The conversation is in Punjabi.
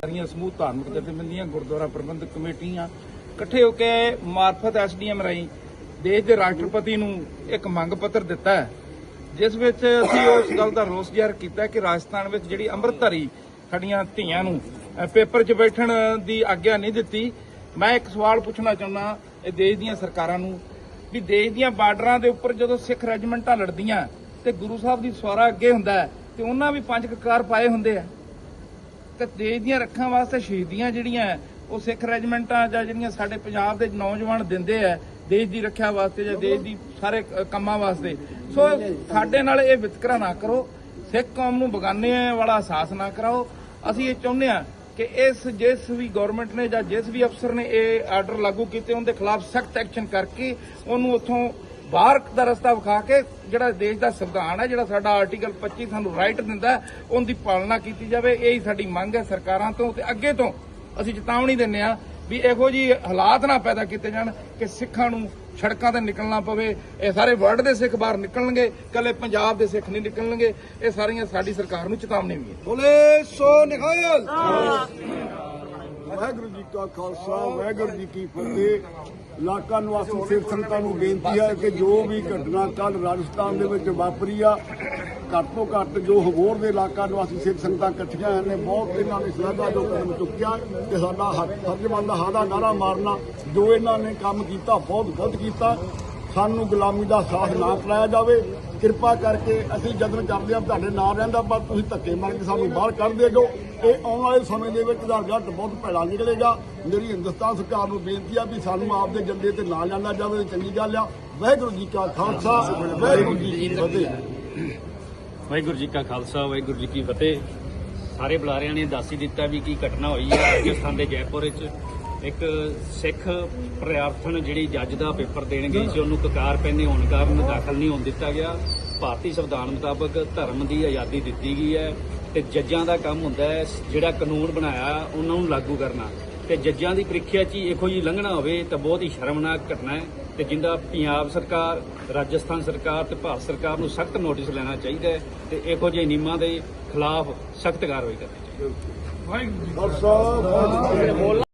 ਸਾਰੀਆਂ ਸਮੂਹ ਧਾਰਮਿਕ ਜਥੇਬੰਦੀਆਂ, ਗੁਰਦੁਆਰਾ ਪ੍ਰਬੰਧਕ ਕਮੇਟੀਆਂ ਇਕੱਠੇ ਹੋ ਕੇ ਮਾਰਫਤ ਐਸਡੀਐਮ ਰਾਈ ਦੇਸ਼ ਦੇ ਰਾਸ਼ਟਰਪਤੀ ਨੂੰ ਇੱਕ ਮੰਗ ਪੱਤਰ ਦਿੱਤਾ ਹੈ, ਜਿਸ ਵਿੱਚ ਅਸੀਂ ਉਸ ਗੱਲ ਦਾ ਰੋਸ ਜ਼ਾਹਰ ਕੀਤਾ ਕਿ ਰਾਜਸਥਾਨ ਵਿੱਚ ਜਿਹੜੀ ਅੰਮ੍ਰਿਤਧਾਰੀ ਸਾਡੀਆਂ ਧੀਆਂ ਨੂੰ ਪੇਪਰ 'ਚ ਬੈਠਣ ਦੀ ਆਗਿਆ ਨਹੀਂ ਦਿੱਤੀ। ਮੈਂ ਇੱਕ ਸਵਾਲ ਪੁੱਛਣਾ ਚਾਹੁੰਦਾ, ਇਹ ਦੇਸ਼ ਦੀਆਂ ਸਰਕਾਰਾਂ ਨੂੰ ਵੀ ਦੇਸ਼ ਦੀਆਂ ਬਾਰਡਰਾਂ ਦੇ ਉੱਪਰ ਜਦੋਂ ਸਿੱਖ ਰੈਜੀਮੈਂਟਾਂ ਲੜਦੀਆਂ ਤੇ ਗੁਰੂ ਸਾਹਿਬ ਦੀ ਸਵਾਰਾ ਅੱਗੇ ਹੁੰਦਾ ਹੈ, ਤੇ ਉਹਨਾਂ ਵੀ ਪੰਜ ਕਕਾਰ ਪਾਏ ਹੁੰਦੇ ਆ। ਤੇ ਦੇਸ਼ ਦੀਆਂ ਰੱਖਾਂ ਵਾਸਤੇ ਸ਼ਹੀਦੀਆਂ ਜਿਹੜੀਆਂ ਹੈ, ਉਹ ਸਿੱਖ ਰੈਜੀਮੈਂਟਾਂ ਜਾਂ ਜਿਹੜੀਆਂ ਸਾਡੇ ਪੰਜਾਬ ਦੇ ਨੌਜਵਾਨ ਦਿੰਦੇ ਆ ਦੇਸ਼ ਦੀ ਰੱਖਿਆ ਵਾਸਤੇ ਜਾਂ ਦੇਸ਼ ਦੀ ਸਾਰੇ ਕੰਮਾਂ ਵਾਸਤੇ। ਸੋ ਸਾਡੇ ਨਾਲ ਇਹ ਵਿਤਕਰਾ ਨਾ ਕਰੋ ਸਿੱਖ ਕੌਮ ਨੂੰ ਬਗਾਨੇ ਵਾਲਾ ਅਹਿਸਾਸ ਨਾ ਕਰਾਓ। ਅਸੀਂ ਇਹ ਚਾਹੁੰਦੇ ਆ ਕਿ ਇਸ ਜਿਸ ਵੀ ਗਵਰਨਮੈਂਟ ਨੇ ਜਾਂ ਜਿਸ ਵੀ ਅਫਸਰ ਨੇ ਇਹ ਆਰਡਰ ਲਾਗੂ ਕੀਤੇ ਉਹਦੇ ਖਿਲਾਫ ਸਖਤ ਐਕਸ਼ਨ ਕਰਕੇ ਉਹਨੂੰ ਉੱਥੋਂ ਬਾਹਰ ਦਾ ਰਸਤਾ ਵਿਖਾ ਕੇ ਜਿਹੜਾ ਦੇਸ਼ ਦਾ ਸੰਵਿਧਾਨ ਹੈ ਜਿਹੜਾ ਸਾਡਾ ਆਰਟੀਕਲ 25 ਸਾਨੂੰ ਰਾਈਟ ਦਿੰਦਾ ਹੈ, ਉਹਦੀ ਪਾਲਣਾ ਕੀਤੀ ਜਾਵੇ। ਇਹੀ ਸਾਡੀ ਮੰਗ ਹੈ ਸਰਕਾਰਾਂ ਤੋਂ ਤੇ ਅੱਗੇ ਤੋਂ ਅਸੀਂ ਚੇਤਾਵਨੀ ਦਿੰਦੇ ਆ ਵੀ ਇਹੋ ਜੀ ਹਾਲਾਤ ਨਾ ਪੈਦਾ ਕੀਤੇ ਜਾਣ ਕਿ ਸਿੱਖਾਂ ਨੂੰ ਸੜਕਾਂ ਤੇ ਨਿਕਲਣਾ ਪਵੇ। ਇਹ ਸਾਰੇ ਵਰਲਡ ਦੇ ਸਿੱਖ ਬਾਹਰ ਨਿਕਲਣਗੇ ਕੱਲੇ ਪੰਜਾਬ ਦੇ ਸਿੱਖ ਨਹੀਂ ਨਿਕਲਣਗੇ। ਇਹ ਸਾਰੀਆਂ ਸਾਡੀ ਸਰਕਾਰ ਨੂੰ ਚੇਤਾਵਨੀ ਵੀ ਹੈ। ਬੋਲੇ ਸੋ ਨਿਹਾਲ ਵਾਹਿਗੁਰੂ ਜੀ ਕਾ ਖਾਲਸਾ, ਵਾਹਿਗੁਰੂ ਜੀ ਕੀ ਫਤਿਹ। ਇਲਾਕਾ ਨਿਵਾਸੀ ਸਿੱਖ ਸੰਗਤਾਂ ਨੂੰ ਬੇਨਤੀ ਹੈ ਕਿ ਜੋ ਵੀ ਘਟਨਾ ਕੱਲ ਰਾਜਸਥਾਨ ਦੇ ਵਿੱਚ ਵਾਪਰੀ ਆ ਘੱਟ ਤੋਂ ਘੱਟ ਜੋ ਹਬੋਰ ਦੇ ਇਲਾਕਾ ਨਿਵਾਸੀ ਸਿੱਖ ਸੰਗਤਾਂ ਇਕੱਠੀਆਂ ਹੋਈਆਂ ਨੇ ਬਹੁਤ ਇਹਨਾਂ ਨੇ ਸ਼ਲਾਘਾ ਜੋ ਕਦਮ ਚੁੱਕਿਆ ਕਿ ਸਾਡਾ ਹੱਕ ਫਰਜ਼ ਬਣਦਾ ਸਾਡਾ ਨਾਰਾ ਮਾਰਨਾ ਜੋ ਇਹਨਾਂ ਨੇ ਕੰਮ ਕੀਤਾ, ਬਹੁਤ ਗਲਤ ਕੀਤਾ। ਸਾਨੂੰ ਗੁਲਾਮੀ ਦਾ ਸਾਥ ਨਾ ਕਰਾਇਆ ਜਾਵੇ। ਕਿਰਪਾ ਕਰਕੇ ਅਸੀਂ ਜਤਨ ਕਰਦੇ ਹਾਂ, ਤੁਹਾਡੇ ਨਾਲ ਰਹਿੰਦਾ ਪਰ ਤੁਸੀਂ ਧੱਕੇ ਮਾਰ ਕੇ ਸਾਨੂੰ ਬਾਹਰ ਕੱਢ ਦਿਓ। ਇਹ ਆਉਣ ਵਾਲੇ ਸਮੇਂ ਦੇ ਵਿੱਚ ਦਾ ਰਿਜ਼ਲਟ ਬਹੁਤ ਭੈੜਾ ਨਿਕਲੇਗਾ। ਮੇਰੀ ਹਿੰਦੁਸਤਾਨ ਸਰਕਾਰ ਨੂੰ ਬੇਨਤੀ ਆ ਵੀ ਸਾਨੂੰ ਆਪਦੇ ਜੰਦੇ ਤੇ ਨਾ ਜਾਣਾ ਜਾਵੇ, ਚੰਗੀ ਗੱਲ ਆ। ਵਾਹਿਗੁਰੂ ਜੀ ਕਾ ਖਾਲਸਾ, ਵਾਹਿਗੁਰੂ ਜੀ ਕੀ ਫਤਿਹ। ਵਾਹਿਗੁਰੂ ਜੀ ਕਾ ਖਾਲਸਾ, ਵਾਹਿਗੁਰੂ ਜੀ ਕੀ ਫਤਿਹ। ਸਾਰੇ ਬੁਲਾਰਿਆਂ ਨੇ ਦੱਸ ਹੀ ਦਿੱਤਾ ਵੀ ਕੀ ਘਟਨਾ ਹੋਈ ਹੈ। ਰਾਜਸਥਾਨ ਦੇ ਜੈਪੁਰ ਵਿੱਚ ਇੱਕ ਸਿੱਖ ਪ੍ਰਾਰਥਨ ਜਿਹੜੀ ਜੱਜ ਦਾ ਪੇਪਰ ਦੇਣ ਗਈ ਸੀ ਉਹਨੂੰ ਕਕਾਰ ਪੈਂਦੇ ਹੋਣ ਕਾਰਨ ਦਾਖਲ ਨਹੀਂ ਹੋਣ ਦਿੱਤਾ ਗਿਆ। ਭਾਰਤੀ ਸੰਵਿਧਾਨ ਮੁਤਾਬਕ ਧਰਮ ਦੀ ਆਜ਼ਾਦੀ ਦਿੱਤੀ ਗਈ ਹੈ। ਤੇ ਜੱਜਾਂ ਦਾ ਕੰਮ ਹੁੰਦਾ ਹੈ, ਜਿਹੜਾ ਕਾਨੂੰਨ ਬਣਾਇਆ, ਉਹਨਾਂ ਨੂੰ ਲਾਗੂ ਕਰਨਾ। ਤੇ ਜੱਜਾਂ ਦੀ ਪ੍ਰੀਖਿਆ 'ਚ ਹੀ ਇਹੋ ਜੀ ਲੰਘਣਾ ਹੋਵੇ ਤਾਂ ਬਹੁਤ ਹੀ ਸ਼ਰਮਨਾਕ ਘਟਨਾ ਹੈ ਤੇ ਜਿੰਦਾ ਪੰਜਾਬ ਸਰਕਾਰ, ਰਾਜਸਥਾਨ ਸਰਕਾਰ ਤੇ ਭਾਰਤ ਸਰਕਾਰ ਨੂੰ ਸਖਤ ਨੋਟਿਸ ਲੈਣਾ ਚਾਹੀਦਾ ਹੈ ਤੇ ਇਹੋ ਜਿਹੇ ਨਿਯਮਾਂ ਦੇ ਖਿਲਾਫ ਸਖਤ ਕਾਰਵਾਈ ਕਰਨੀ ਚਾਹੀਦੀ ਹੈ। ਵਾਹਿਗੁਰੂ ਜੀ